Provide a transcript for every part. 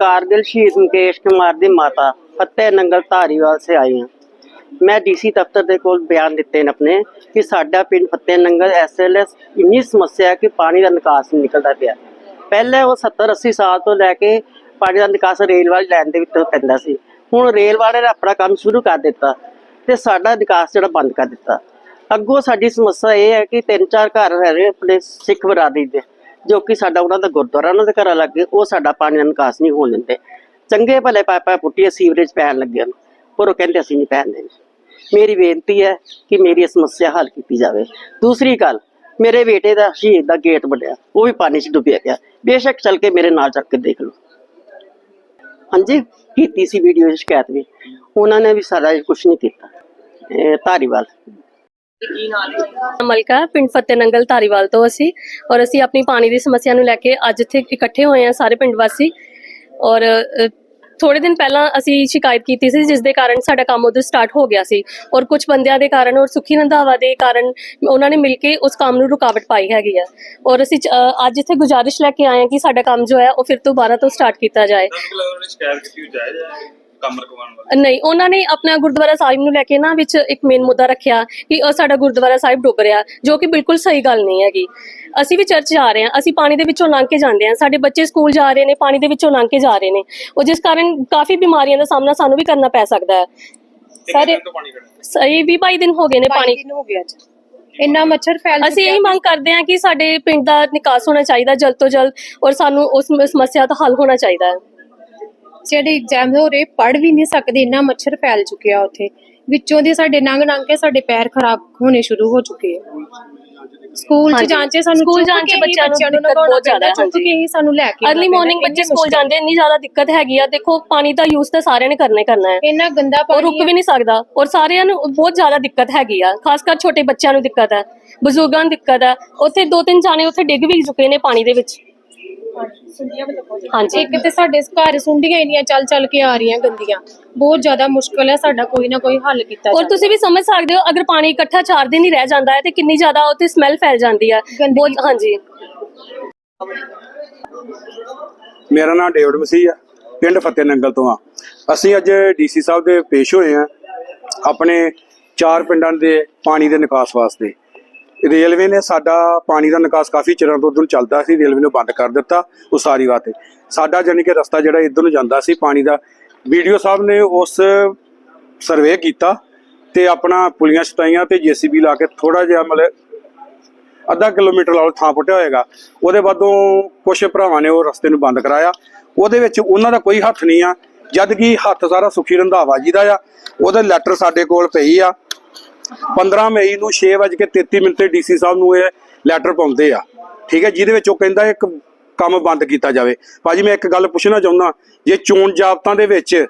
कारगिल शहीद मुकेश कुमार ਦੀ ਮਾਤਾ ਫਤਿਹ ਨੰਗਲ ਧਾਰੀਵਾਲ ਸੇ ਆਈ ਹਾਂ ਮੈਂ ਡੀਸੀ ਦਫ਼ਤਰ ਦੇ ਕੋਲ ਬਿਆਨ ਦਿੱਤੇ ਨੇ ਆਪਣੇ ਕਿ ਸਾਡਾ ਪਿੰਡ ਫਤਿਹ ਨੰਗਲ ਐਸਐਲਐਸ ਇੰਨੀ ਸਮੱਸਿਆ ਹੈ ਕਿ ਪਾਣੀ ਦਾ ਨਿਕਾਸ ਨਹੀਂ ਨਿਕਲਦਾ ਪਿਆ ਪਹਿਲੇ ਉਹ 70 80 ਸਾਲ ਤੋਂ ਲੈ ਕੇ ਪਾਣੀ ਦਾ ਨਿਕਾਸ ਰੇਲ ਵਾਲੀ ਲਾਈਨ ਦੇ ਵਿੱਚੋਂ ਪੈਂਦਾ ਸੀ ਹੁਣ ਰੇਲ ਵਾਲੇ ਨੇ ਆਪਣਾ ਕੰਮ ਸ਼ੁਰੂ ਕਰ ਦਿੱਤਾ ਤੇ ਸਾਡਾ ਨਿਕਾਸ ਜਿਹੜਾ ਬੰਦ ਕਰ ਦਿੱਤਾ ਅੱਗੋਂ ਸਾਡੀ ਸਮੱਸਿਆ ਇਹ ਹੈ ਕਿ ਤਿੰਨ ਚਾਰ ਘਰ ਹੈਗੇ ਆਪਣੇ ਸਿੱਖ ਬਰਾਦਰੀ ਦੇ ਜੋ ਕਿ ਸਾਡਾ ਉਹਨਾਂ ਦਾ ਗੁਰਦੁਆਰਾ ਉਹਨਾਂ ਦੇ ਘਰਾਂ ਲੱਗੇ ਉਹ ਸਾਡਾ ਪਾਣੀ ਦਾ ਨਿਕਾਸ ਨਹੀਂ ਹੋਣ ਦਿੰਦੇ ਚੰਗੇ ਭਲੇ ਪਾਈਪਾਂ ਪੁੱਟੀਆਂ ਸੀਵਰੇਜ ਪੈਣ ਲੱਗੇ ਹਨ ਪਰ ਉਹ ਕਹਿੰਦੇ ਅਸੀਂ ਨਹੀਂ ਪੈਣ ਦੇਣੀ ਮੇਰੀ ਬੇਨਤੀ ਹੈ ਕਿ ਮੇਰੀ ਇਹ ਸਮੱਸਿਆ ਹੱਲ ਕੀਤੀ ਜਾਵੇ ਦੂਸਰੀ ਗੱਲ ਮੇਰੇ ਬੇਟੇ ਦਾ ਸ਼ਹੀਦ ਦਾ ਗੇਟ ਬਣਿਆ ਉਹ ਵੀ ਪਾਣੀ 'ਚ ਡੁੱਬਿਆ ਗਿਆ ਬੇਸ਼ੱਕ ਚੱਲ ਕੇ ਮੇਰੇ ਨਾਲ ਚੱਲ ਕੇ ਦੇਖ ਲਓ ਹਾਂਜੀ ਕੀਤੀ ਸੀ ਵੀਡੀਓ ਦੀ ਸ਼ਿਕਾਇਤ ਵੀ ਉਹਨਾਂ ਨੇ ਵੀ ਸਾਰਾ ਕੁਝ ਨਹੀਂ ਕੀਤਾ ਇਹ ਧਾਰੀਵਾਲ ਮਲਕਾ, ਪਿੰਡ ਫਤਿਹ ਨੰਗਲ ਧਾਰੀਵਾਲ ਤੋਂ ਅਸੀਂ। ਔਰ ਅਸੀਂ ਆਪਣੀ ਪਾਣੀ ਦੀ ਸਮੱਸਿਆ ਨੂੰ ਲੈ ਕੇ ਅੱਜ ਇੱਥੇ ਇਕੱਠੇ ਹੋਏ ਹਾਂ ਸਾਰੇ ਪਿੰਡ ਵਾਸੀ। ਔਰ ਥੋੜੇ ਦਿਨ ਪਹਿਲਾਂ ਅਸੀਂ ਸ਼ਿਕਾਇਤ ਕੀਤੀ ਸੀ ਜਿਸ ਦੇ ਕਾਰਨ ਸਾਡਾ ਕੰਮ ਉਧਰ ਸਟਾਰਟ ਹੋ ਗਿਆ ਸੀ। ਔਰ ਕੁਝ ਬੰਦਿਆਂ ਦੇ ਕਾਰਨ ਔਰ ਸੁਖੀ ਰੰਧਾਵਾ ਦੇ ਕਾਰਨ ਉਹਨਾਂ ਨੇ ਮਿਲ ਕੇ ਉਸ ਕੰਮ ਨੂੰ ਰੁਕਾਵਟ ਪਾਈ ਹੈਗੀ ਆ। ਔਰ ਅਸੀਂ ਅੱਜ ਇੱਥੇ ਗੁਜ਼ਾਰਿਸ਼ ਲੈ ਕੇ ਆਏ ਹਾਂ ਕਿ ਸਾਡਾ ਕੰਮ ਜੋ ਹੈ ਉਹ ਫਿਰ ਤੋਂ ਦੁਬਾਰਾ ਤੋਂ ਸਟਾਰਟ ਕੀਤਾ ਜਾਏ। ਕੰਮ ਰਕਵਾਉਣ ਵਾਲਾ? ਨਹੀਂ ਉਹਨਾਂ ਨੇ ਆਪਣਾ ਗੁਰਦੁਆਰਾ ਸਾਹਿਬ ਨੂੰ ਲੈ ਕੇ ਨਾ ਵਿੱਚ ਇੱਕ ਮੇਨ ਮੁੱਦਾ ਰੱਖਿਆ ਕਿ ਸਾਡਾ ਗੁਰਦੁਆਰਾ ਸਾਹਿਬ ਡੁੱਬ ਰਿਹਾ ਜੋ ਕਿ ਬਿਲਕੁਲ ਸਹੀ ਗੱਲ ਨਹੀਂ ਹੈਗੀ। ਅਸੀਂ ਵੀ ਚਰਚ ਜਾ ਰਹੇ ਹਾਂ ਅਸੀਂ ਪਾਣੀ ਦੇ ਵਿੱਚੋਂ ਲੰਘ ਕੇ ਜਾਂਦੇ ਹਾਂ। ਸਾਡੇ ਬੱਚੇ ਸਕੂਲ ਜਾ ਰਹੇ ਨੇ ਪਾਣੀ ਦੇ ਵਿੱਚੋਂ ਲੰਘ ਕੇ ਜਾ ਰਹੇ ਨੇ। ਉਹ ਜਿਸ ਕਾਰਨ ਕਾਫੀ ਬਿਮਾਰੀਆਂ ਦਾ ਸਾਹਮਣਾ ਸਾਨੂੰ ਵੀ ਕਰਨਾ ਪੈ ਸਕਦਾ ਹੈ। ਸਾਰੇ ਸਹੀ 20 22 ਦਿਨ ਹੋ ਗਏ ਨੇ ਪਾਣੀ। ਦਿਨ ਹੋ ਗਿਆ ਅੱਜ। ਇੰਨਾ ਮੱਛਰ ਫੈਲ ਅਸੀਂ ਇਹੀ ਮੰਗ ਕਰਦੇ ਹਾਂ ਕਿ ਸਾਡੇ ਪਿੰਡ ਦਾ ਨਿਕਾਸ ਹੋਣਾ ਚਾਹੀਦਾ ਜਲਦ ਤੋਂ ਜਲਦ ਔਰ ਸਾਨੂੰ ਉਸ ਸਮੱਸਿਆ ਦਾ ਹੱਲ ਹੋਣਾ ਚਾਹੀਦਾ ਹੈ। ਜਿਹੜੇ ਐਗਜ਼ਾਮ ਹੋ ਰਹੇ ਪੜ ਵੀ ਨਹੀਂ ਸਕਦੇ ਇੰਨਾ ਮੱਛਰ ਫੈਲ ਚੁੱਕਿਆ ਉੱਥੇ। ਵਿੱਚੋਂ ਦੀ ਸਾਡੇ ਨੰਗ ਨੰਗ ਕੇ ਸਾਡੇ ਪੈਰ ਖਰਾਬ ਹੋਣੇ ਸ਼ੁਰੂ ਹੋ ਚੁੱਕੇ ਆ। ਸਕੂਲ ਚ ਹਾਂਜੀ। ਜਾਣ ਚ ਸਾਨੂੰ ਸਕੂਲ ਜਾਣ 'ਚ ਬੱਚਿਆਂ ਨੂੰ ਦਿੱਕਤ ਬਹੁਤ ਜ਼ਿਆਦਾ ਹੈ, ਚੁੱਕ। ਕੇ ਹੀ ਸਾਨੂੰ ਲੈ ਕੇ ਅਰਲੀ ਮਾਰਨਿੰਗ ਬੱਚੇ ਸਕੂਲ ਜਾਂਦੇ ਇੰਨੀ ਜ਼ਿਆਦਾ ਦਿੱਕਤ ਹੈਗੀ ਆ। ਦੇਖੋ ਪਾਣੀ ਦਾ ਯੂਜ਼ ਤਾਂ ਸਾਰਿਆਂ ਨੇ ਕਰਨਾ ਹੀ ਕਰਨਾ ਹੈ। ਇੰਨਾ ਗੰਦਾ ਪਾਣੀ ਰੁਕ ਵੀ ਨਹੀਂ ਸਕਦਾ। ਔਰ ਸਾਰਿਆਂ ਨੂੰ ਬਹੁਤ ਜ਼ਿਆਦਾ ਦਿੱਕਤ ਹੈਗੀ ਆ। ਖਾਸ ਕਰ ਛੋਟੇ ਬੱਚਿਆਂ ਨੂੰ ਦਿੱਕਤ ਹੈ। ਬਜ਼ੁਰਗਾਂ ਨੂੰ ਦਿੱਕਤ ਹੈ। ਉੱਥੇ ਦੋ ਤਿੰਨ ਜਾਣੇ ਉੱਥੇ ਡਿੱਗ ਵੀ ਚੁੱਕੇ ਨੇ ਪਾਣੀ ਦੇ ਵਿੱਚ। ਹਾਂਜੀ ਇੱਕ ਤੇ ਸਾਡੇ ਘਰ ਸੁੰਡੀਆਂ ਇੰਨੀਆਂ ਚੱਲ ਚੱਲ ਕੇ ਆ ਰਹੀਆਂ ਗੰਦੀਆਂ। ਬਹੁਤ ਜ਼ਿਆਦਾ ਮੁਸ਼ਕਲ ਹੈ ਸਾਡਾ ਕੋਈ ਨਾ ਕੋਈ ਹੱਲ ਕੀਤਾ ਔਰ। ਤੁਸੀਂ ਵੀ ਸਮਝ ਸਕਦੇ ਹੋ ਅਗਰ ਪਾਣੀ ਇਕੱਠਾ 4 ਦਿਨ ਹੀ ਰਹਿ ਜਾਂਦਾ ਹੈ ਤੇ ਕਿੰਨੀ ਜ਼ਿਆਦਾ ਉੱਥੇ ਸਮੈਲ ਫੈਲ ਜਾਂਦੀ ਹੈ। ਗੰਦਗੀ। ਬਹੁਤ ਹਾਂਜੀ। ਮੇਰਾ ਨਾਮ ਡੇਵਿਡ ਮਸੀਹ ਆ ਪਿੰਡ ਫਤਿਹ ਨੰਗਲ ਤੋਂ ਆ। ਅਸੀਂ ਅੱਜ ਡੀਸੀ ਸਾਹਿਬ ਦੇ ਪੇਸ਼ ਹੋਏ ਆ ਆਪਣੇ ਚਾਰ ਪਿੰਡਾਂ ਦੇ ਪਾਣੀ ਦੇ ਨਿਕਾਸ ਵਾਸਤੇ। ਰੇਲਵੇ ਨੇ ਸਾਡਾ ਪਾਣੀ ਦਾ ਨਿਕਾਸ ਕਾਫੀ ਚਿਰਾਂ ਤੋਂ ਉਦੋਂ ਚੱਲਦਾ ਸੀ, ਰੇਲਵੇ ਨੇ ਬੰਦ ਕਰ ਦਿੱਤਾ ਉਸਾਰੀ ਵਾਸਤੇ ਸਾਡਾ ਜਾਨੀ ਕਿ ਰਸਤਾ ਜਿਹੜਾ ਇੱਧਰ ਨੂੰ ਜਾਂਦਾ ਸੀ ਪਾਣੀ ਦਾ, ਵੀਡੀਓ ਸਾਹਿਬ ਨੇ ਉਸ ਸਰਵੇ ਕੀਤਾ ਤੇ ਆਪਣਾ ਪੁਲੀਆਂ ਸਟਾਈਆਂ ਤੇ ਜੀਸੀਬੀ ਲਾ ਕੇ ਥੋੜਾ ਜਿਹਾ ਮਤਲਬ ਅੱਧਾ ਕਿਲੋਮੀਟਰ ਨਾਲ ਥਾਂ ਪੁੱਟਿਆ ਹੋਏਗਾ। ਉਹਦੇ ਬਾਅਦੋਂ ਕੁਝ ਭਰਾਵਾਂ ਨੇ ਉਹ ਰਸਤੇ ਨੂੰ ਬੰਦ ਕਰਾਇਆ। ਉਹਦੇ ਵਿੱਚ ਉਹਨਾਂ ਦਾ ਕੋਈ ਹੱਥ ਨਹੀਂ ਆ, ਜਦ ਕਿ ਹੱਥ ਸਾਰਾ ਸੁਖੀ ਰੰਧਾਵਾ ਜੀ ਦਾ ਆ। ਉਹਦਾ ਲੈਟਰ ਸਾਡੇ ਕੋਲ ਪਈ ਆ। 15 ਮਈ ਨੂੰ 6:33 ਮਿੰਟ ਤੇ ਡੀਸੀ ਸਾਹਿਬ ਨੂੰ ਇਹ ਲੈਟਰ ਪਾਉਂਦੇ ਆ। ਠੀਕ ਹੈ, ਜਿਹਦੇ ਵਿੱਚ ਉਹ ਕਹਿੰਦਾ ਇੱਕ ਕੰਮ ਬੰਦ ਕੀਤਾ ਜਾਵੇ। ਭਾਜੀ, ਮੈਂ ਇੱਕ ਗੱਲ ਪੁੱਛਣਾ ਚਾਹੁੰਦਾ, ਜੇ ਚੋਣ ਜਾਬਤਾਂ ਦੇ ਵਿੱਚ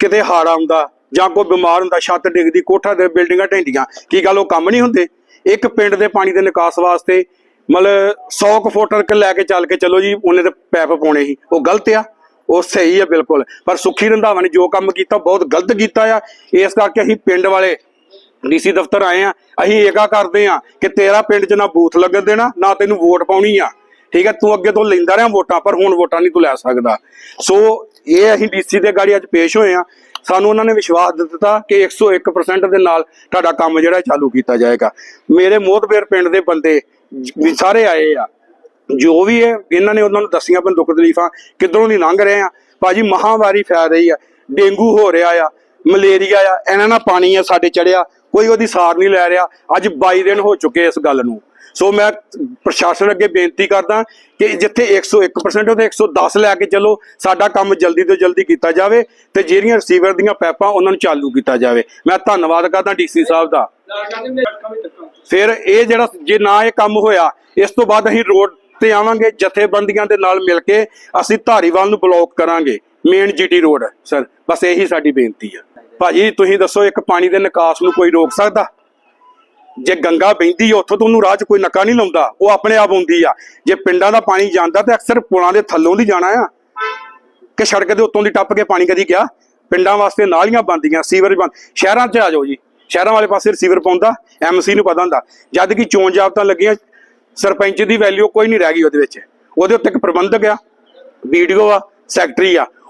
ਕਿਤੇ ਹਾੜ ਆਉਂਦਾ ਜਾਂ ਕੋਈ ਬਿਮਾਰ ਹੁੰਦਾ, ਛੱਤ ਡਿੱਗਦੀ, ਕੋਠਾ ਦੇ ਬਿਲਡਿੰਗਾਂ ਢਹਿੰਦੀਆਂ, ਕੀ ਗੱਲ ਉਹ ਕੰਮ ਨਹੀਂ ਹੁੰਦੇ? ਇੱਕ ਪਿੰਡ ਦੇ ਪਾਣੀ ਦੇ ਨਿਕਾਸ ਵਾਸਤੇ ਮਤਲਬ 100 ਕੁ ਫੁੱਟ ਤੱਕ ਲੈ ਕੇ ਚੱਲ ਕੇ ਚਲੋ ਜੀ, ਉਹਨੇ ਤੇ ਪੈਪ ਪਾਉਣੇ ਸੀ। ਉਹ ਗਲਤ ਆ, ਉਹ ਸਹੀ ਆ ਬਿਲਕੁਲ। ਪਰ ਸੁਖੀ ਰੰਧਾਵਾ ਨੇ ਜੋ ਕੰਮ ਕੀਤਾ ਬਹੁਤ ਗਲਤ ਕੀਤਾ ਆ। ਇਸ ਕਰਕੇ ਅਸੀਂ ਪਿੰਡ ਵਾਲੇ ਡੀਸੀ ਦਫ਼ਤਰ ਆਏ ਆ, ਅਸੀਂ ਏਕਾ ਕਰਦੇ ਆ ਕਿ ਤੇਰਾ ਪਿੰਡ 'ਚ ਨਾ ਬੂਥ ਲੱਗਣ ਦੇਣਾ, ਨਾ ਤੈਨੂੰ ਵੋਟ ਪਾਉਣੀ ਆ। ਠੀਕ ਹੈ ਤੂੰ ਅੱਗੇ ਤੋਂ ਲੈਂਦਾ ਰਿਹਾ ਵੋਟਾਂ, ਪਰ ਹੁਣ ਵੋਟਾਂ ਨਹੀਂ ਤੂੰ ਲੈ ਸਕਦਾ। ਸੋ ਇਹ ਅਸੀਂ ਡੀਸੀ ਦੇ ਗਾੜੀ ਅੱਜ ਪੇਸ਼ ਹੋਏ ਆ। ਸਾਨੂੰ ਉਹਨਾਂ ਨੇ ਵਿਸ਼ਵਾਸ ਦਿੱਤਾ ਕਿ 101% ਦੇ ਨਾਲ ਤੁਹਾਡਾ ਕੰਮ ਜਿਹੜਾ ਚਾਲੂ ਕੀਤਾ ਜਾਏਗਾ। ਮੇਰੇ ਮੋਹਤਬੇਰ ਪਿੰਡ ਦੇ ਬੰਦੇ ਵੀ ਸਾਰੇ ਆਏ ਆ। ਜੋ ਵੀ ਹੈ ਇਹਨਾਂ ਨੇ ਉਹਨਾਂ ਨੂੰ ਦੱਸੀਆਂ ਆਪਣੇ ਦੁੱਖ ਤਕਲੀਫਾਂ, ਕਿੱਧਰੋਂ ਦੀ ਲੰਘ ਰਹੇ ਆ। ਭਾਜੀ ਮਹਾਮਾਰੀ ਫੈਲ ਰਹੀ ਆ, ਡੇਂਗੂ ਹੋ ਰਿਹਾ ਆ, ਮਲੇਰੀਆ ਆ, ਇਹਨਾਂ ਨਾਲ ਪਾਣੀ ਆ, ਸਾਡੇ ਚੜਿਆ। ਕੋਈ ਉਹਦੀ ਸਾਰ ਨਹੀਂ ਲੈ ਰਿਹਾ। ਅੱਜ 22 ਦਿਨ ਹੋ ਚੁੱਕੇ ਇਸ ਗੱਲ ਨੂੰ। ਸੋ ਮੈਂ ਪ੍ਰਸ਼ਾਸਨ ਅੱਗੇ ਬੇਨਤੀ ਕਰਦਾ ਕਿ ਜਿੱਥੇ 101% ਉਹਦੇ 110 ਲੈ ਕੇ ਚੱਲੋ, ਸਾਡਾ ਕੰਮ ਜਲਦੀ ਤੋਂ ਜਲਦੀ ਕੀਤਾ ਜਾਵੇ ਤੇ ਜਿਹੜੀਆਂ ਰਿਸੀਵਰ ਦੀਆਂ ਪੈਪਾਂ ਉਹਨਾਂ ਨੂੰ ਚਾਲੂ ਕੀਤਾ ਜਾਵੇ। ਮੈਂ ਧੰਨਵਾਦ ਕਰਦਾ ਡੀਸੀ ਸਾਹਿਬ ਦਾ। ਫਿਰ ਇਹ ਜਿਹੜਾ ਜੇ ਨਾ ਇਹ ਕੰਮ ਹੋਇਆ, ਇਸ ਤੋਂ ਬਾਅਦ ਅਸੀਂ ਰੋਡ ਤੇ ਆਵਾਂਗੇ, ਜਥੇਬੰਦੀਆਂ ਦੇ ਨਾਲ ਮਿਲ ਕੇ ਅਸੀਂ ਧਾਰੀਵਾਲ ਨੂੰ ਬਲੌਕ ਕਰਾਂਗੇ, ਮੇਨ ਜੀਟੀ ਰੋਡ। ਸਰ, ਬਸ ਇਹੀ ਸਾਡੀ ਬੇਨਤੀ ਆ। ਭਾਜੀ, ਤੁਸੀਂ ਦੱਸੋ, ਇੱਕ ਪਾਣੀ ਦੇ ਨਿਕਾਸ ਨੂੰ ਕੋਈ ਰੋਕ ਸਕਦਾ? ਜੇ ਗੰਗਾ ਬਹਿੰਦੀ ਆ, ਉੱਥੋਂ ਤੋਂ ਉਹਨੂੰ ਰਾਹ 'ਚ ਕੋਈ ਨੱਕਾ ਨਹੀਂ ਲਾਉਂਦਾ। ਉਹ ਆਪਣੇ ਆਪ ਆਉਂਦੀ ਆ। ਜੇ ਪਿੰਡਾਂ ਦਾ ਪਾਣੀ ਜਾਂਦਾ, ਤੇ ਅਕਸਰ ਪੁਲਾਂ ਦੇ ਥੱਲੋਂ ਦੀ ਜਾਣਾ ਆ। ਕਿ ਸੜਕ ਦੇ ਉੱਤੋਂ ਦੀ ਟੱਪ ਕੇ ਪਾਣੀ ਕਦੀ ਗਿਆ? ਪਿੰਡਾਂ ਵਾਸਤੇ ਨਾਲੀਆਂ ਬੰਦੀਆਂ ਸੀਵਰ ਬੰਦ ਸ਼ਹਿਰਾਂ 'ਚ ਆ ਜਾਓ ਜੀ। ਸ਼ਹਿਰਾਂ ਵਾਲੇ ਪਾਸੇ ਰਿਸੀਵਰ ਪਾਉਂਦਾ ਐਮਸੀ ਨੂੰ ਪਤਾ ਹੁੰਦਾ। ਜਦ ਕਿ ਚੋਣ ਜਾਬਤਾਂ ਲੱਗੀਆਂ, ਸਰਪੰਚ ਦੀ ਵੈਲਿਊ ਕੋਈ ਨਹੀਂ ਰਹਿ ਗਈ ਉਹਦੇ ਵਿੱਚ। ਉਹਦੇ ਉੱਤੇ ਇੱਕ ਪ੍ਰਬੰਧਕ ਆ, ਵੀਡੀਓ ਆ, ਸੈਕਟਰੀ ਆ।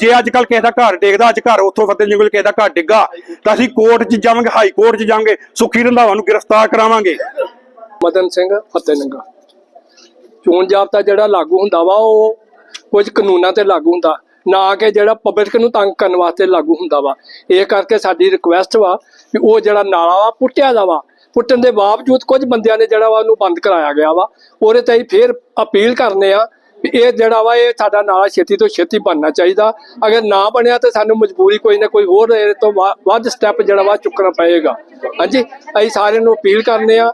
ਜੇ ਅੱਜ ਕੱਲ ਕਿਸੇ ਦਾ ਘਰ ਡਿੱਗਦਾ, ਅੱਜ ਘਰ ਉੱਥੋਂ ਫਤਿਹ ਜੰਗਲ ਕਿਸੇ ਦਾ ਘਰ ਡਿੱਗਾ, ਤਾਂ ਅਸੀਂ ਕੋਰਟ 'ਚ ਜਾਵਾਂਗੇ, ਹਾਈ ਕੋਰਟ 'ਚ ਜਾਵਾਂਗੇ, ਸੁੱਖੀ ਰੰਧਾਵਾ ਨੂੰ ਗ੍ਰਿਫਤਾਰ ਕਰਾਵਾਂਗੇ। ਮਦਨ ਸਿੰਘ ਫਤਿਹਨੰਗਾ ਚੋਣ ਜਾਬਤਾ ਜਿਹੜਾ ਲਾਗੂ ਹੁੰਦਾ ਵਾ, ਉਹ ਕੁਝ ਕਾਨੂੰਨਾਂ ਤੇ ਲਾਗੂ ਹੁੰਦਾ। ਨਾ ਕਿ ਜਿਹੜਾ ਪਬਲਿਕ ਨੂੰ ਤੰਗ ਕਰਨ ਵਾਸਤੇ ਲਾਗੂ ਹੁੰਦਾ ਵਾ। ਇਹ ਕਰਕੇ ਸਾਡੀ ਰਿਕੁਐਸਟ ਵਾ ਕਿ ਉਹ ਜਿਹੜਾ ਨਾਲਾ ਵਾ, ਪੁੱਟਿਆ ਦਾ ਵਾ। ਪੁੱਟਣ ਦੇ ਬਾਵਜੂਦ ਕੁਝ ਬੰਦਿਆਂ ਨੇ ਜਿਹੜਾ ਵਾ ਉਹਨੂੰ ਬੰਦ ਕਰਾਇਆ ਗਿਆ ਵਾ। ਉਹਦੇ ਤੇ ਅਸੀਂ ਫੇਰ ਅਪੀਲ ਕਰਨੇ ਆ ਇਹ ਜਿਹੜਾ ਵਾ, ਇਹ ਸਾਡਾ ਨਾਲਾ ਛੇਤੀ ਤੋਂ ਛੇਤੀ ਬਣਨਾ ਚਾਹੀਦਾ। ਅਗਰ ਨਾ ਬਣਿਆ ਤਾਂ ਸਾਨੂੰ ਮਜਬੂਰੀ ਕੋਈ ਨਾ ਕੋਈ ਹੋਰ ਇਹਦੇ ਤੋਂ ਵਾ- ਵੱਧ ਸਟੈਪ ਜਿਹੜਾ ਵਾ ਚੁੱਕਣਾ ਪਏਗਾ। ਹਾਂਜੀ, ਅਸੀਂ ਸਾਰਿਆਂ ਨੂੰ ਅਪੀਲ ਕਰਨੇ ਆ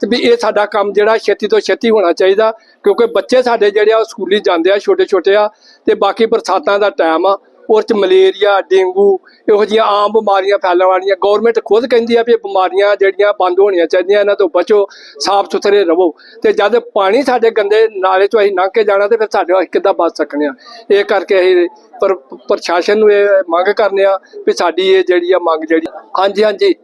ਤੇ ਵੀ ਇਹ ਸਾਡਾ ਕੰਮ ਜਿਹੜਾ ਛੇਤੀ ਤੋਂ ਛੇਤੀ ਹੋਣਾ ਚਾਹੀਦਾ, ਕਿਉਂਕਿ ਬੱਚੇ ਸਾਡੇ ਜਿਹੜੇ ਆ ਉਹ ਸਕੂਲੀ ਜਾਂਦੇ ਆ ਛੋਟੇ ਛੋਟੇ ਆ ਤੇ ਬਾਕੀ ਬਰਸਾਤਾਂ ਦਾ ਟਾਈਮ ਆ। ਉਹ ਚ ਮਲੇਰੀਆ, ਡੇਂਗੂ, ਇਹੋ ਜਿਹੀਆਂ ਆਮ ਬਿਮਾਰੀਆਂ ਫੈਲਣ ਵਾਲੀਆਂ ਗਵਰਨਮੈਂਟ ਖੁਦ ਕਹਿੰਦੀ ਆ ਵੀ ਇਹ ਬਿਮਾਰੀਆਂ ਜਿਹੜੀਆਂ ਬੰਦ ਹੋਣੀਆਂ ਚਾਹੀਦੀਆਂ, ਇਹਨਾਂ ਤੋਂ ਬਚੋ, ਸਾਫ਼ ਸੁਥਰੇ ਰਹੋ। ਤੇ ਜਦ ਪਾਣੀ ਸਾਡੇ ਗੰਦੇ ਨਾਲੇ ਚੋਂ ਅਸੀਂ ਲੰਘ ਕੇ ਜਾਣਾ, ਤੇ ਫਿਰ ਸਾਡੇ ਅਸੀਂ ਕਿੱਦਾਂ ਬਚ ਸਕਨੇ ਆ? ਇਹ ਕਰਕੇ ਅਸੀਂ ਪਰ ਪ੍ਰਸ਼ਾਸਨ ਨੂੰ ਇਹ ਮੰਗ ਕਰਨੇ ਆ ਵੀ ਸਾਡੀ ਇਹ ਜਿਹੜੀ ਆ ਮੰਗ ਜਿਹੜੀ, ਹਾਂਜੀ ਹਾਂਜੀ,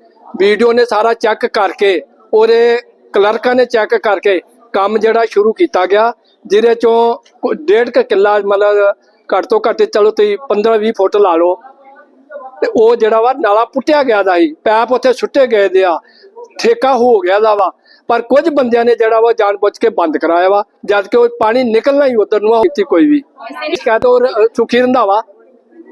ਵੀਡੀਓ ਨੇ ਸਾਰਾ ਚੈੱਕ ਕਰਕੇ, ਉਹਦੇ ਕਲਰਕਾਂ ਨੇ ਚੈੱਕ ਕਰਕੇ ਕੰਮ ਜਿਹੜਾ ਸ਼ੁਰੂ ਕੀਤਾ ਗਿਆ, ਜਿਹਦੇ ਚੋਂ ਡੇਢ ਕੁ ਕਿੱਲਾ ਮਤਲਬ ਘੱਟ ਤੋਂ ਘੱਟ ਚਲੋ ਤੁਸੀਂ 15 20 ਫੁੱਟ ਲਾ ਲਓ। ਤੇ ਉਹ ਜਿਹੜਾ ਵਾ ਨਾਲਾ ਪੁੱਟਿਆ ਗਿਆ ਦਾ ਸੀ, ਪੈਪ ਉੱਥੇ ਸੁੱਟੇ ਗਏ ਦੇ ਆ, ਠੇਕਾ ਹੋ ਗਿਆ ਦਾ ਵਾ। ਪਰ ਕੁਝ ਬੰਦਿਆਂ ਨੇ ਜਿਹੜਾ ਵਾ ਜਾਣਬੁੱਝ ਕੇ ਬੰਦ ਕਰਾਇਆ ਵਾ, ਜਦ ਕਿ ਉਹ ਪਾਣੀ ਨਿਕਲਣਾ ਹੀ ਉਧਰ ਨੂੰ ਕੀਤੀ ਕੋਈ ਵੀ। ਸ਼ਿਕਾਇਤ ਉਹ ਸੁਖੀ ਰੰਧਾਵਾ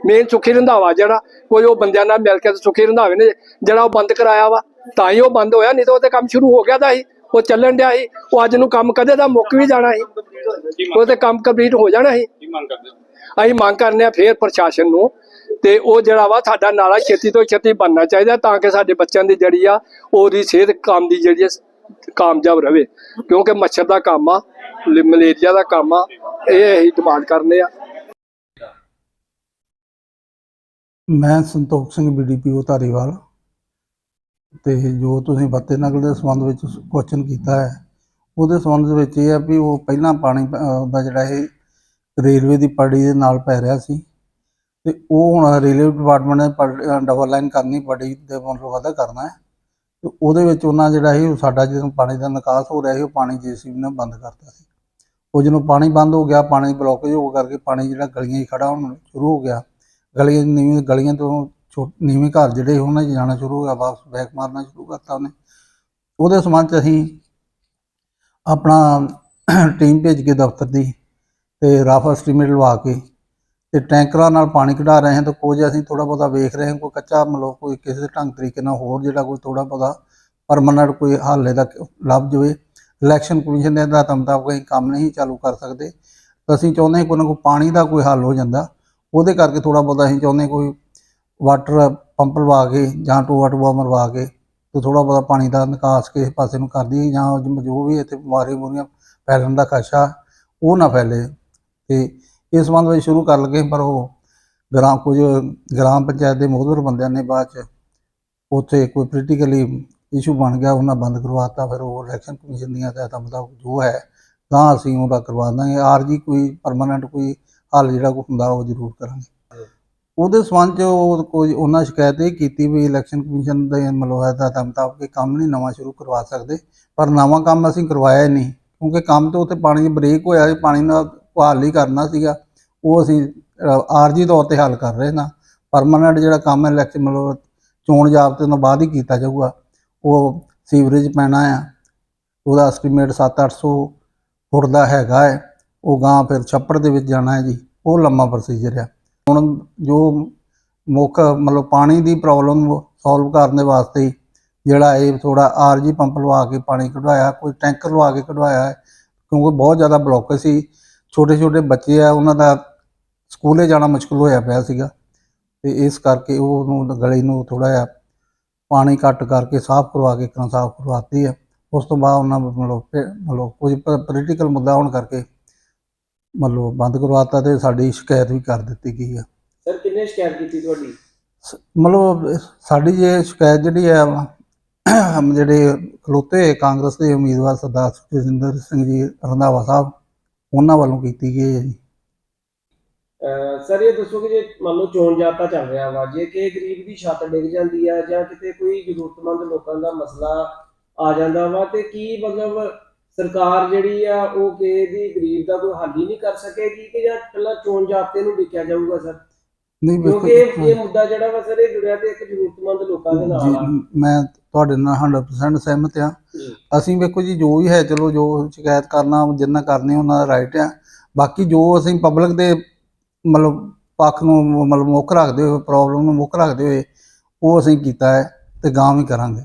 ਮੇਨ ਸੁਖੀ ਰੰਧਾਵਾ ਜਿਹੜਾ, ਕੋਈ ਉਹ ਬੰਦਿਆਂ ਨਾਲ ਮਿਲ ਕੇ ਸੁਖੀ ਰੰਧਾਵੇ ਨੇ, ਜਿਹੜਾ ਉਹ ਬੰਦ ਕਰਾਇਆ ਵਾ, ਤਾਂ ਹੀ ਉਹ ਬੰਦ ਹੋਇਆ, ਨਹੀਂ ਤਾਂ ਉਹ ਤੇ ਕੰਮ ਸ਼ੁਰੂ ਹੋ ਗਿਆ ਦਾ ਸੀ, ਉਹ ਚੱਲਣ ਡਿਆ ਸੀ। ਉਹ ਅੱਜ ਨੂੰ ਕੰਮ ਕਦੇ ਦਾ ਮੁੱਕ ਵੀ ਜਾਣਾ ਸੀ। ਉਹ ਤੇ ਕੰਮ ਕੰਪਲੀਟ ਹੋ ਜਾਣਾ ਸੀ। ਅਸੀਂ ਮੰਗ ਕਰਨੇ ਆ ਫੇਰ ਪ੍ਰਸ਼ਾਸਨ ਨੂੰ ਤੇ ਉਹ ਜਿਹੜਾ ਵਾ ਸਾਡਾ ਨਾਲਾ ਛੇਤੀ ਤੋਂ ਛੇਤੀ ਬਣਨਾ ਚਾਹੀਦਾ ਤਾਂ ਕਿ ਸਾਡੇ ਬੱਚਿਆਂ ਦੀ ਜਿਹੜੀ ਆ ਉਹਦੀ ਸਿਹਤ ਕੰਮ ਦੀ ਜਿਹੜੀ ਕਾਮਯਾਬ ਰਵੇ। ਕਿਉਂਕਿ ਮੱਛਰ ਦਾ ਕੰਮ ਆ ਮਲੇਰੀਆ ਦਾ ਕੰਮ ਆ, ਇਹ ਅਸੀਂ ਡਿਮਾਂਡ ਕਰਨੇ ਆ। ਮੈਂ ਸੰਤੋਖ ਸਿੰਘ ਬੀਡੀਪੀਓ ਧਾਰੀਵਾਲ। ਤੇ ਜੋ ਤੁਸੀਂ ਬੱਤੇ ਨਗਰ ਦੇ ਸੰਬੰਧ ਵਿੱਚ ਕੁਐਸਚਨ ਕੀਤਾ ਹੈ, ਉਹਦੇ ਸੰਬੰਧ ਵਿੱਚ ਇਹ ਆ ਵੀ ਉਹ ਪਹਿਲਾਂ ਪਾਣੀ ਦਾ ਜਿਹੜਾ ਇਹ ਰੇਲਵੇ ਦੀ ਪੜੀ ਦੇ ਨਾਲ ਪੈ ਰਿਹਾ ਸੀ। ਤੇ ਉਹ ਹੁਣ ਰੇਲਵੇ ਡਿਪਾਰਟਮੈਂਟ ਨੇ ਡਬਲ ਲਾਈਨ ਕਰਨੀ, ਪੜੀ ਦੇ ਮਤਲਬ ਵਾਧਾ ਕਰਨਾ ਹੈ। ਤੇ ਉਹਦੇ ਵਿੱਚ ਉਹਨਾਂ ਜਿਹੜਾ ਸੀ, ਉਹ ਸਾਡਾ ਜਦੋਂ ਪਾਣੀ ਦਾ ਨਿਕਾਸ ਹੋ ਰਿਹਾ ਸੀ, ਉਹ ਪਾਣੀ ਜੀਸੀਬੀ ਨੇ ਬੰਦ ਕਰਤਾ ਸੀ। ਉਹ ਜਦੋਂ ਪਾਣੀ ਬੰਦ ਹੋ ਗਿਆ, ਪਾਣੀ ਬਲੌਕੇਜ ਹੋ ਕਰਕੇ ਪਾਣੀ ਜਿਹੜਾ ਗਲੀਆਂ 'ਚ ਖੜਾ ਹੋਣ ਸ਼ੁਰੂ ਹੋ ਗਿਆ। ਗਲੀਆਂ, ਨੀਵੀਂ, ਗਲੀਆਂ ਤੋਂ ਛੋ, ਨੀਵੇਂ ਘਰ ਜਿਹੜੇ ਉਹਨਾਂ 'ਚ ਜਾਣਾ ਸ਼ੁਰੂ ਹੋ ਗਿਆ, ਵਾਪਸ ਬੈਕ ਮਾਰਨਾ ਸ਼ੁਰੂ ਕਰਤਾ ਉਹਨੇ। ਉਹਦੇ ਸੰਬੰਧ 'ਚ ਅਸੀਂ ਆਪਣਾ ਟੀਮ ਭੇਜ ਕੇ ਦਫ਼ਤਰ ਦੀ ਤੇ ਰਫ ਐਸਟੀਮੇਟ ਲਵਾ ਕੇ ਤੇ ਟੈਂਕਰਾਂ ਨਾਲ ਪਾਣੀ ਕਢਾ ਰਹੇ ਹਾਂ ਤਾਂ ਕੁਝ ਅਸੀਂ ਥੋੜਾ ਬਹੁਤਾ ਵੇਖ ਰਹੇ ਹਾਂ, ਕੋਈ ਕੱਚਾ ਮਤਲਬ ਕੋਈ ਕਿਸੇ ਢੰਗ ਤਰੀਕੇ ਨਾਲ ਹੋਰ ਜਿਹੜਾ ਕੋਈ ਥੋੜਾ ਬਹੁਤਾ ਪਰਮਨੈਂਟ ਕੋਈ ਹੱਲ ਇਹਦਾ ਲੱਭ ਜਾਵੇ। ਇਲੈਕਸ਼ਨ ਕਮਿਸ਼ਨ ਦੇ ਹਦਾਇਤਾਂ ਮੁਤਾਬਕ ਅਸੀਂ ਕੰਮ ਨਹੀਂ ਚਾਲੂ ਕਰ ਸਕਦੇ। ਤਾਂ ਅਸੀਂ ਚਾਹੁੰਦੇ ਹਾਂ ਕੋਈ ਨਾ ਕੋਈ ਪਾਣੀ ਦਾ ਕੋਈ ਹੱਲ ਹੋ ਜਾਂਦਾ। ਉਹਦੇ ਕਰਕੇ ਥੋੜਾ ਬਹੁਤਾ ਅਸੀਂ ਚਾਹੁੰਦੇ ਕੋਈ ਵਾਟਰ ਪੰਪ ਲਵਾ ਕੇ ਜਾਂ ਟੂਆ ਟੂਆ ਮਰਵਾ ਕੇ ਤੇ ਥੋੜਾ ਬਹੁਤਾ ਪਾਣੀ ਦਾ ਨਿਕਾਸ ਕਿਸੇ ਪਾਸੇ ਨੂੰ ਕਰ ਦਈਏ ਜਾਂ ਜੋ ਵੀ ਇੱਥੇ ਬਿਮਾਰੀ ਬੁਰੀਆਂ ਫੈਲਣ ਦਾ ਖਦਸ਼ਾ ਉਹ ਨਾ ਫੈਲੇ। ਤੇ ਇਸ ਸੰਬੰਧ ਵਿੱਚ ਸ਼ੁਰੂ ਕਰ ਲਗੇ ਪਰ ਉਹ ਗ੍ਰਾਮ, ਕੁਝ ਗ੍ਰਾਮ ਪੰਚਾਇਤ ਦੇ ਮੋਹਦਰ ਬੰਦਿਆਂ ਨੇ ਬਾਅਦ ਚ ਉੱਥੇ ਕੋਈ ਪੋਲੀਟੀਕਲੀ ਇਸ਼ੂ ਬਣ ਗਿਆ, ਉਹਨਾਂ ਬੰਦ ਕਰਵਾਤਾ, ਫਿਰ ਉਹ ਇਲੈਕਸ਼ਨ ਕਮਿਸ਼ਨ ਦੀਆਂ ਹਦਾਇਤਾਂ ਮੁਤਾਬਕ ਜੋ ਹੈ, ਤਾਂ ਅਸੀਂ ਉਹਦਾ ਕਰਵਾ ਦਾਂਗੇ। ਆਰਜੀ ਕੋਈ ਪਰਮਾਨੈਂਟ ਕੋਈ ਹੱਲ ਜਿਹੜਾ ਕੋਈ ਹੁੰਦਾ, ਉਹ ਜ਼ਰੂਰ ਕਰਾਂਗੇ। ਉਹਦੇ ਸੰਬੰਧ ਚ ਉਹ ਕੋਈ ਉਹਨਾਂ ਸ਼ਿਕਾਇਤ ਇਹ ਕੀਤੀ ਵੀ ਇਲੈਕਸ਼ਨ ਕਮਿਸ਼ਨ ਦੇ ਮਤਲਬ ਹਦਾਇਤਾਂ ਮੁਤਾਬਕ ਕੰਮ ਨਹੀਂ ਨਵਾਂ ਸ਼ੁਰੂ ਕਰਵਾ ਸਕਦੇ, ਪਰ ਨਵਾਂ ਕੰਮ ਅਸੀਂ ਕਰਵਾਇਆ ਹੀ ਨਹੀਂ, ਕਿਉਂਕਿ ਕੰਮ ਤੋਂ ਉੱਤੇ ਪਾਣੀ ਬ੍ਰੇਕ ਹੋਇਆ ਪਾਣੀ ਨਾਲ ਉਹ ਹੱਲ ਹੀ ਕਰਨਾ ਸੀਗਾ, ਉਹ ਅਸੀਂ ਆਰਜੀ ਤੌਰ ਤੇ ਹੱਲ ਕਰ ਰਹੇ ਨਾ। ਪਰਮਾਨੈਂਟ ਜਿਹੜਾ ਕੰਮ ਹੈ, ਇਲੈਕਸ਼ਨ ਮਤਲਬ ਚੋਣ ਜਾਬਤੇ ਤੋਂ ਬਾਅਦ ਹੀ ਕੀਤਾ ਜਾਊਗਾ। ਉਹ ਸੀਵਰੇਜ ਪੈਣਾ ਆ, ਉਹਦਾ ਐਸਟੀਮੇਟ 7-800 ਫੁੱਟ ਦਾ ਹੈਗਾ ਹੈ। ਉਹ ਗਾਂ ਫਿਰ ਛੱਪੜ ਦੇ ਵਿੱਚ ਜਾਣਾ ਹੈ ਜੀ। ਉਹ ਲੰਮਾ ਪ੍ਰੋਸੀਜਰ ਆ। ਹੁਣ ਜੋ ਮੁੱਖ ਮਤਲਬ ਪਾਣੀ ਦੀ ਪ੍ਰੋਬਲਮ ਸੋਲਵ ਕਰਨ ਦੇ ਵਾਸਤੇ ਜਿਹੜਾ ਇਹ ਥੋੜਾ ਆਰਜੀ ਪੰਪ ਲਵਾ ਕੇ ਪਾਣੀ ਕਢਵਾਇਆ, ਕੋਈ ਟੈਂਕਰ ਲਵਾ ਕੇ ਕਢਵਾਇਆ ਹੈ, ਕਿਉਂਕਿ ਬਹੁਤ ਜ਼ਿਆਦਾ ਬਲੌਕ ਸੀ। ਛੋਟੇ ਛੋਟੇ ਬੱਚੇ ਆ ਉਹਨਾਂ ਦਾ ਸਕੂਲੇ ਜਾਣਾ ਮੁਸ਼ਕਲ ਹੋਇਆ ਪਿਆ ਸੀਗਾ ਤੇ ਇਸ ਕਰਕੇ ਉਹਨੂੰ ਗਲੀ ਨੂੰ ਥੋੜਾ ਜਿਹਾ ਪਾਣੀ ਘੱਟ ਕਰਕੇ ਸਾਫ਼ ਕਰਵਾ ਕੇ ਕਰਾਂ ਸਾਫ਼ ਕਰਵਾਤੀ ਹੈ ਉਸ ਤੋਂ ਬਾਅਦ ਉਹਨਾਂ ਮਤਲਬ ਫਿਰ ਮਤਲਬ ਕੁਝ ਪੋਲੀਟੀਕਲ ਮੁੱਦਾ ਹੋਣ ਕਰਕੇ ਮਤਲਬ ਬੰਦ ਕਰਵਾਤਾ ਤੇ ਸਾਡੀ ਸ਼ਿਕਾਇਤ ਵੀ ਕਰ ਦਿੱਤੀ ਗਈ ਹੈ ਸਰ ਕਿੰਨੇ ਸ਼ਿਕਾਇਤ ਕੀਤੀ ਤੁਹਾਡੀ? ਮਤਲਬ ਸਾਡੀ ਇਹ ਸ਼ਿਕਾਇਤ ਜਿਹੜੀ ਹੈ ਹਮ ਜਿਹੜੇ ਖਲੋਤੇ ਕਾਂਗਰਸ ਦੇ ਉਮੀਦਵਾਰ ਸਰਦਾਰ ਸੁਖਜਿੰਦਰ ਸਿੰਘ ਜੀ ਰੰਧਾਵਾ ਸਾਹਿਬ ਉਹਨਾਂ ਵੱਲੋਂ ਕੀਤੀ ਗਈ ਹੈ ਜੀ। ਸਰ, ਇਹ ਦੱਸੋ ਕਿ ਜੇ ਮੰਨ ਲਓ ਚੋਣ ਜਾਬਤਾ ਚੱਲ ਰਿਹਾ ਵਾ, ਜੇ ਕਿ ਗਰੀਬ ਦੀ ਛੱਤ ਡਿੱਗ ਜਾਂਦੀ ਆ ਜਾਂ ਕਿਤੇ ਕੋਈ ਜ਼ਰੂਰਤਮੰਦ ਲੋਕਾਂ ਦਾ ਮਸਲਾ ਆ ਜਾਂਦਾ ਵਾ, ਤੇ ਕੀ ਮਤਲਬ ਸਰਕਾਰ ਜਿਹੜੀ ਆ, ਉਹ ਕਿਸੇ ਦੀ ਗਰੀਬ ਦਾ ਕੋਈ ਹੱਲ ਹੀ ਨਹੀਂ ਕਰ ਸਕੇਗੀ ਕਿ ਜਾਂ ਪਹਿਲਾਂ ਚੋਣ ਜਾਬਤੇ ਨੂੰ ਦੇਖਿਆ ਜਾਊਗਾ ਸਰ? ਨਹੀਂ ਕਿਉਂਕਿ ਇਹ- ਇਹ ਬਿਲਕੁਲ ਮੁੱਦਾ ਜਿਹੜਾ ਵਾ ਸਰ ਇਹ ਜੁੜਿਆ ਤੇ ਇੱਕ ਜ਼ਰੂਰਤਮੰਦ ਲੋਕਾਂ ਦੇ ਨਾਲ ਆ। ਜੀ, ਮੈਂ ਤੁਹਾਡੇ ਨਾਲ 100% ਸਹਿਮਤ ਹਾਂ। ਜੀ। ਅਸੀਂ ਵੇਖੋ ਜੀ ਜੋ ਵੀ ਹੈ ਚਲੋ ਜੋ ਸ਼ਿਕਾਇਤ ਕਰਨਾ ਜਿੰਨਾ ਕਰਨੀ ਉਹਨਾਂ ਦਾ ਰਾਈਟ ਆ। ਬਾਕੀ ਜੋ ਅਸੀਂ ਪਬਲਿਕ ਦੇ ਮਤਲਬ ਪੱਖ ਨੂੰ ਮਤਲਬ ਮੁੱਖ ਰੱਖਦੇ ਹੋਏ ਪ੍ਰੋਬਲਮ ਨੂੰ ਮੁੱਖ ਰੱਖਦੇ ਹੋਏ ਉਹ ਅਸੀਂ ਕੀਤਾ ਹੈ ਤੇ ਗਾਂ ਵੀ ਕਰਾਂਗੇ।